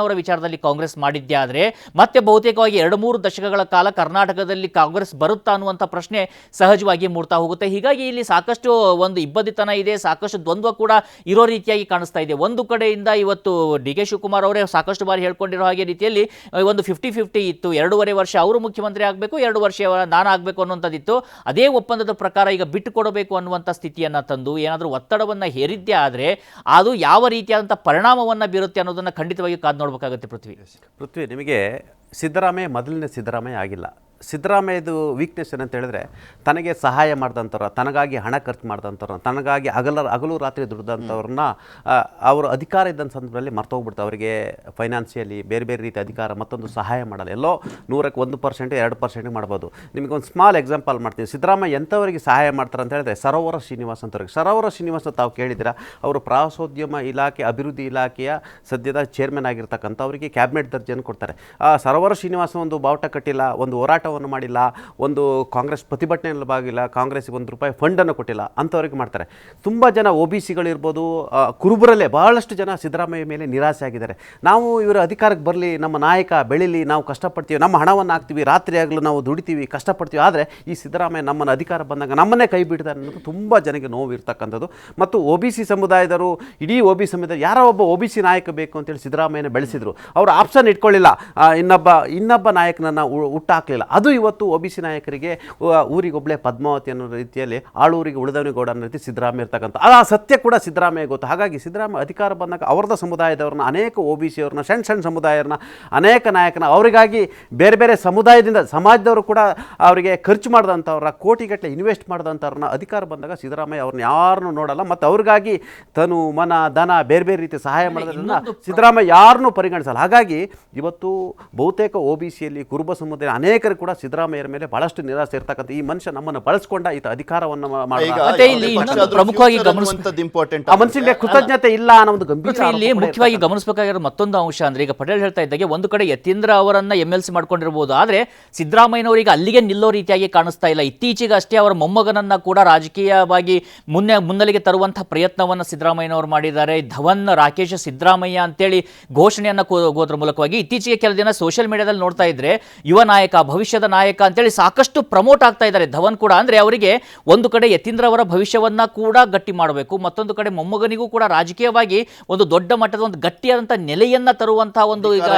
ಸಿದ್ದರಾಮಯ್ಯನವರ ವಿಚಾರದಲ್ಲಿ ಕಾಂಗ್ರೆಸ್ ಮಾಡಿದ್ಯಾ ಆದರೆ ಮತ್ತೆ ಬಹುತೇಕವಾಗಿ ಎರಡು ಮೂರು ದಶಕಗಳ ಕಾಲ ಕರ್ನಾಟಕದಲ್ಲಿ ಕಾಂಗ್ರೆಸ್ ಬರುತ್ತಾ ಅನ್ನುವಂಥ ಪ್ರಶ್ನೆ ಸಹಜವಾಗಿ ಮೂಡ್ತಾ ಹೋಗುತ್ತೆ. ಹೀಗಾಗಿ ಇಲ್ಲಿ ಸಾಕಷ್ಟು ಒಂದು ಇಬ್ಬದಿತನ ಇದೆ, ಸಾಕಷ್ಟು ದ್ವಂದ್ವ ಕೂಡ ಇರೋ ರೀತಿಯಾಗಿ ಕಾಣಿಸ್ತಾ ಇದೆ. ಒಂದು ಕಡೆಯಿಂದ ಇವತ್ತು ಡಿ ಕೆ ಶಿವಕುಮಾರ್ ಅವರೇ ಸಾಕಷ್ಟು ಬಾರಿ ಹೇಳ್ಕೊಂಡಿರೋ ಹಾಗೆ ರೀತಿಯಲ್ಲಿ ಒಂದು ಫಿಫ್ಟಿ ಫಿಫ್ಟಿ ಇತ್ತು. ಎರಡೂವರೆ ವರ್ಷ ಅವರು ಮುಖ್ಯಮಂತ್ರಿ ಆಗಬೇಕು ಎರಡು ವರ್ಷ ನಾನು ಆಗಬೇಕು ಅನ್ನುವಂಥದ್ದಿತ್ತು. ಅದೇ ಒಪ್ಪಂದದ ಪ್ರಕಾರ ಈಗ ಬಿಟ್ಟು ಕೊಡಬೇಕು ಅನ್ನುವಂಥ ಸ್ಥಿತಿಯನ್ನು ತಂದು, ಏನಾದರೂ ಒತ್ತಡವನ್ನು ಹೇರಿದ್ದೇ ಆದರೆ, ಅದು ಯಾವ ರೀತಿಯಾದಂಥ ಪರಿಣಾಮವನ್ನು ಬೀರುತ್ತೆ ಅನ್ನೋದನ್ನು ಖಂಡಿತವಾಗಿ ಕಾದು ನೋಡಬೇಕಾಗುತ್ತೆ ಪೃಥ್ವಿ. ಪೃಥ್ವಿ ನಿಮಗೆ ಸಿದ್ದರಾಮಯ್ಯ ಮೊದಲನೇ ಸಿದ್ದರಾಮಯ್ಯ ಆಗಿಲ್ಲ. ಸಿದ್ದರಾಮಯ್ಯದು ವೀಕ್ನೆಸ್ ಏನಂತ ಹೇಳಿದ್ರೆ, ತನಗೆ ಸಹಾಯ ಮಾಡಿದಂಥವ್ರ, ತನಗಾಗಿ ಹಣ ಖರ್ಚು ಮಾಡಿದಂಥವ್ರ, ತನಗಾಗಿ ಅಗಲ ಹಗಲು ರಾತ್ರಿ ದುಡ್ದಂಥವ್ರನ್ನ ಅವರು ಅಧಿಕಾರ ಇದ್ದಂಥ ಸಂದರ್ಭದಲ್ಲಿ ಮರ್ತೋಗ್ಬಿಡ್ತು. ಅವರಿಗೆ ಫೈನಾನ್ಸಿಯಲಿ ಬೇರೆ ಬೇರೆ ರೀತಿ ಅಧಿಕಾರ, ಮತ್ತೊಂದು ಸಹಾಯ ಮಾಡಲ್ಲ. ಎಲ್ಲೋ ನೂರಕ್ಕೆ ಒಂದು ಪರ್ಸೆಂಟ್ ಎರಡು ಪರ್ಸೆಂಟ್ ಮಾಡ್ಬೋದು. ನಿಮಗೆ ಒಂದು ಸ್ಮಾಲ್ ಎಕ್ಸಾಂಪಲ್ ಮಾಡ್ತೀನಿ. ಸಿದ್ದರಾಮಯ್ಯ ಎಂಥವರಿಗೆ ಸಹಾಯ ಮಾಡ್ತಾರೆ ಅಂತ ಹೇಳಿದ್ರೆ, ಸರೋವರ ಶ್ರೀನಿವಾಸ್ ಅಂತವ್ರಿಗೆ. ಸರೋವರ ಶ್ರೀನಿವಾಸ ತಾವು ಕೇಳಿದ್ದೀರಾ? ಅವರು ಪ್ರವಾಸೋದ್ಯಮ ಇಲಾಖೆ, ಅಭಿವೃದ್ಧಿ ಇಲಾಖೆಯ ಸದ್ಯದ ಚೇರ್ಮನ್ ಆಗಿರ್ತಕ್ಕಂಥ ಅವರಿಗೆ ಕ್ಯಾಬಿನೆಟ್ ದರ್ಜೆಯನ್ನು ಕೊಡ್ತಾರೆ. ಸರೋವರ ಶ್ರೀನಿವಾಸ ಒಂದು ಬಾವುಟ ಕಟ್ಟಿಲ್ಲ, ಒಂದು ಹೋರಾಟವನ್ನು ಮಾಡಿಲ್ಲ, ಒಂದು ಕಾಂಗ್ರೆಸ್ ಪ್ರತಿಭಟನೆಯಲ್ಲಿ ಭಾಗಿಲ್ಲ ಕಾಂಗ್ರೆಸ್ಗೆ ಒಂದು ರೂಪಾಯಿ ಫಂಡನ್ನು ಕೊಟ್ಟಿಲ್ಲ ಅಂಥವ್ರಿಗೆ ಮಾಡ್ತಾರೆ. ತುಂಬ ಜನ ಒ ಬಿ ಸಿಗಳಿರ್ಬೋದು ಕುರುಬರಲ್ಲೇ ಬಹಳಷ್ಟು ಜನ ಸಿದ್ದರಾಮಯ್ಯ ಮೇಲೆ ನಿರಾಸೆ ಆಗಿದ್ದಾರೆ. ನಾವು ಇವರ ಅಧಿಕಾರಕ್ಕೆ ಬರಲಿ, ನಮ್ಮ ನಾಯಕ ಬೆಳೀಲಿ, ನಾವು ಕಷ್ಟಪಡ್ತೀವಿ, ನಮ್ಮ ಹಣವನ್ನು ಹಾಕ್ತೀವಿ, ರಾತ್ರಿ ಆಗಲೂ ನಾವು ದುಡಿತೀವಿ, ಕಷ್ಟಪಡ್ತೀವಿ, ಆದರೆ ಈ ಸಿದ್ದರಾಮಯ್ಯ ನಮ್ಮನ್ನು ಅಧಿಕಾರ ಬಂದಾಗ ನಮ್ಮನ್ನೇ ಕೈ ಬಿಡ್ತಾರೆ ಅನ್ನೋದು ತುಂಬ ಜನಕ್ಕೆ ನೋವು ಇರ್ತಕ್ಕಂಥದ್ದು ಮತ್ತು ಒ ಬಿ ಸಿ ಸಮುದಾಯದವರು, ಇಡೀ ಒ ಬಿ ಸಮುದಾಯ, ಯಾರೋ ಒಬ್ಬ ಒ ಬಿ ಸಿ ನಾಯಕ ಬೇಕು ಅಂತೇಳಿ ಸಿದ್ದರಾಮಯ್ಯನ ಬೆಳೆಸಿದ್ರು. ಅವರು ಆಪ್ಷನ್ ಇಟ್ಕೊಳ್ಳಿಲ್ಲ. ಇನ್ನೊಬ್ಬ ಇನ್ನೊಬ್ಬ ನಾಯಕನನ್ನು ಹುಟ್ಟಾಕಲಿಲ್ಲ. ಅದು ಇವತ್ತು ಒ ಬಿ ಸಿ ನಾಯಕರಿಗೆ ಊರಿಗೊಬ್ಬಳೆ ಪದ್ಮಾವತಿ ಅನ್ನೋ ರೀತಿಯಲ್ಲಿ ಆಳೂರಿಗೆ ಉಳಿದವನಿಗೌಡ ಅನ್ನೋ ರೀತಿ ಸಿದ್ದರಾಮಯ್ಯ ಇರ್ತಕ್ಕಂಥ ಆ ಸತ್ಯ ಕೂಡ ಸಿದ್ದರಾಮಯ್ಯ ಗೊತ್ತು. ಹಾಗಾಗಿ ಸಿದ್ದರಾಮಯ್ಯ ಅಧಿಕಾರ ಬಂದಾಗ ಅವ್ರದ್ದು ಸಮುದಾಯದವ್ರನ್ನ ಅನೇಕ ಒ ಬಿ ಸಿ ಅವ್ರನ್ನ ಸಣ್ಣ ಸಣ್ಣ ಸಮುದಾಯರನ್ನ ಅನೇಕ ನಾಯಕನ ಅವರಿಗಾಗಿ ಬೇರೆ ಬೇರೆ ಸಮುದಾಯದಿಂದ ಸಮಾಜದವರು ಕೂಡ ಅವರಿಗೆ ಖರ್ಚು ಮಾಡಿದಂಥವ್ರನ್ನ ಕೋಟಿಗಟ್ಟಲೆ ಇನ್ವೆಸ್ಟ್ ಮಾಡಿದಂಥವ್ರನ್ನ ಅಧಿಕಾರ ಬಂದಾಗ ಸಿದ್ದರಾಮಯ್ಯ ಅವ್ರನ್ನ ಯಾರನ್ನೂ ನೋಡಲ್ಲ. ಮತ್ತು ಅವ್ರಿಗಾಗಿ ತನು ಮನ ದನ ಬೇರೆ ಬೇರೆ ರೀತಿ ಸಹಾಯ ಮಾಡೋದ್ರಿಂದ ಸಿದ್ದರಾಮಯ್ಯ ಯಾರನ್ನೂ ಪರಿಗಣಿಸಲ್ಲ. ಹಾಗಾಗಿ ಇವತ್ತು ಬಹುತೇಕ ಒ ಬಿ ಸಿಯಲ್ಲಿ ಕುರುಬ ಸಮುದಾಯ ಅನೇಕರು ಕೂಡ ಸಿದ್ದರಾಮಯ್ಯರ ಮೇಲೆ ಬಹಳಷ್ಟು ನಿರಾಸೆ ಇರ್ತಕ್ಕಂಥ ಈ ಮನುಷ್ಯ ನಮ್ಮನ್ನು ಬಳಸ್ಕೊಂಡ ಈತ ಅಧಿಕಾರವನ್ನು ಮತ್ತೆ ಇಲ್ಲಿ ಇನ್ನೊಂದು ಪ್ರಮುಖವಾಗಿ ಆ ಮನುಷ್ಯನಿಗೆ ಕೃತಜ್ಞತೆ ಇಲ್ಲ ಅನ್ನೋ ಒಂದು ಗಂಭೀರ ಇಲ್ಲಿ ಮುಖ್ಯವಾಗಿ. ಗಮನಿಸಬೇಕಾಗಿರೋ ಮತ್ತೊಂದು ಅಂಶ ಅಂದ್ರೆ ಈಗ ಪಟೇಲ್ ಹೇಳ್ತಾ ಇದ್ದಾಗೆ ಒಂದು ಕಡೆ ಯತೀಂದ್ರ ಅವರನ್ನ ಎಂ ಎಲ್ ಸಿ ಮಾಡ್ಕೊಂಡಿರ್ಬೋದು. ಆದ್ರೆ ಸಿದ್ದರಾಮಯ್ಯನವರಿಗೆ ಅಲ್ಲಿಗೆ ನಿಲ್ಲೋ ರೀತಿಯಾಗಿ ಕಾಣಿಸ್ತಾ ಇಲ್ಲ. ಇತ್ತೀಚೆಗೆ ಅಷ್ಟೇ ಅವರ ಮೊಮ್ಮಗನನ್ನ ಕೂಡ ರಾಜಕೀಯವಾಗಿ ಮುನ್ನೆ ಮುನ್ನೆಲೆಗೆ ತರುವಂತಹ ಪ್ರಯತ್ನವನ್ನ ಸಿದ್ದರಾಮಯ್ಯನವರು ಮಾಡಿದ್ದಾರೆ. ಧವನ್ ರಾಕೇಶ್ ಸಿದ್ದರಾಮಯ್ಯ ಅಂತೇಳಿ ಘೋಷಣೆಯನ್ನ ಕೂಗೋದ್ರ ಮೂಲಕವಾಗಿ ಇತ್ತೀಚೆಗೆ ಕೆಲ ದಿನ ಸೋಷಿಯಲ್ ಮೀಡಿಯಾದಲ್ಲಿ ನೋಡ್ತಾ ಇದ್ರೆ ಯುವ ನಾಯಕ ಭವಿಷ್ಯದ ನಾಯಕ ಅಂತೇಳಿ ಸಾಕಷ್ಟು ಪ್ರಮೋಟ್ ಆಗ್ತಾ ಇದ್ದಾರೆ. ಧವನ್ ಕೂಡ ಅಂದ್ರೆ ಅವರಿಗೆ ಒಂದು ಕಡೆ ಯತೀಂದ್ರ ಅವರ ಭವಿಷ್ಯವನ್ನ ಕೂಡ ಗಟ್ಟಿ ಮಾಡಬೇಕು. ಮತ್ತೊಂದು ಕಡೆ ಮೊಮ್ಮಗನಿಗೂ ಕೂಡ ರಾಜಕೀಯವಾಗಿ ಒಂದು ದೊಡ್ಡ ಮಟ್ಟದ ಒಂದು ಗಟ್ಟಿಯಾದಂಥ ನೆಲೆಯನ್ನ ತರುವಂತಹ ಒಂದು ಈಗ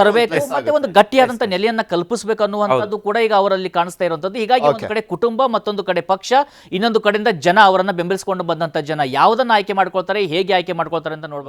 ತರಬೇಕು. ಮತ್ತೆ ಒಂದು ಗಟ್ಟಿಯಾದಂಥ ನೆಲೆಯನ್ನ ಕಲ್ಪಿಸಬೇಕು ಅನ್ನುವಂಥದ್ದು ಕೂಡ ಈಗ ಅವರಲ್ಲಿ ಕಾಣಿಸ್ತಾ ಇರುವಂಥದ್ದು. ಹೀಗಾಗಿ ಒಂದು ಕಡೆ ಕುಟುಂಬ ಮತ್ತೊಂದು ಕಡೆ ಪಕ್ಷ ಇನ್ನೊಂದು ಕಡೆಯಿಂದ ಜನ ಅವರನ್ನ ಬೆಂಬಲಿಸಿಕೊಂಡು ಬಂದಂಥ ಜನ. ಯಾವುದನ್ನು ಆಯ್ಕೆ ಮಾಡ್ಕೊಳ್ತಾರೆ ಹೇಗೆ ಆಯ್ಕೆ ಮಾಡ್ಕೊಳ್ತಾರೆ ಅಂತ ನೋಡ್ಬೇಕು.